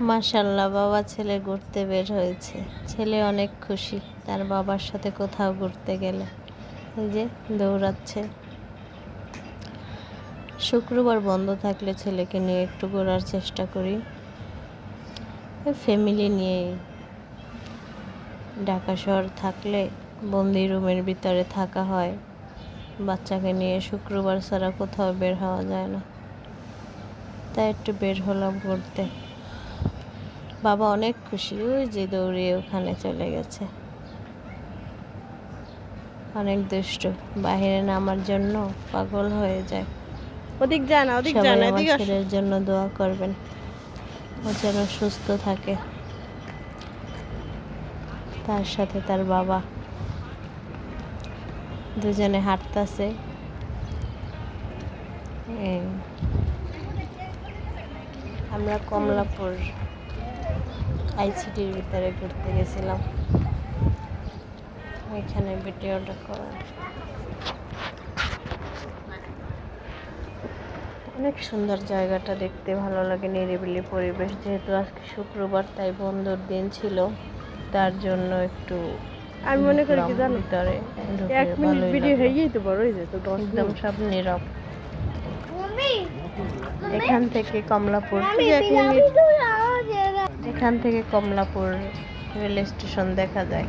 মাশাল্লাহ বাবা ছেলে ঘুরতে বের হয়েছে। ছেলে অনেক খুশি, তার বাবার সাথে কোথাও ঘুরতে গেলে। এই যে দৌড়াচ্ছে। শুক্রবার বন্ধ থাকলে ছেলেকে নিয়ে একটু ঘোরার চেষ্টা করি। ফ্যামিলি নিয়ে ঢাকা শহর থাকলে বন্দি রুমের ভিতরে থাকা হয়। বাচ্চাকে নিয়ে শুক্রবার ছাড়া কোথাও বের হওয়া যায় না। তাই একটু বের হলাম ঘুরতে। বাবা অনেক খুশি ওই যে দৌড়িয়ে ওখানে চলে গেছে। অনেক দুষ্ট বাহিরে নামার জন্য পাগল হয়ে যায়। ওদিক যা না ওদিক সবাই এদিকে ছেলের জন্য দোয়া করবেন ও যেন সুস্থ থাকে। তার সাথে তার বাবা। দুজনে হাঁটতাছে। আমরা কমলাপুর। আইসিটির ভিতরে ঘুরতে গেছিলাম। এখানে ভিডিওটা করা। অনেক সুন্দর জায়গাটা দেখতে ভালো লাগে নিরিবিলি পরিবেশ। যেহেতু আজকে শুক্রবার তাই বন্ধুর দিন ছিল তার জন্য একটু আমি মনে করি কি জানো ভিতরে এক মিনিট ভিডিও। হয়ে যেতে পারো ওই যে তো একদম সব নীরব। এখান থেকে কমলাপুর। এক মিনিট। এখান থেকে কমলাপুর রেল স্টেশন দেখা যায়।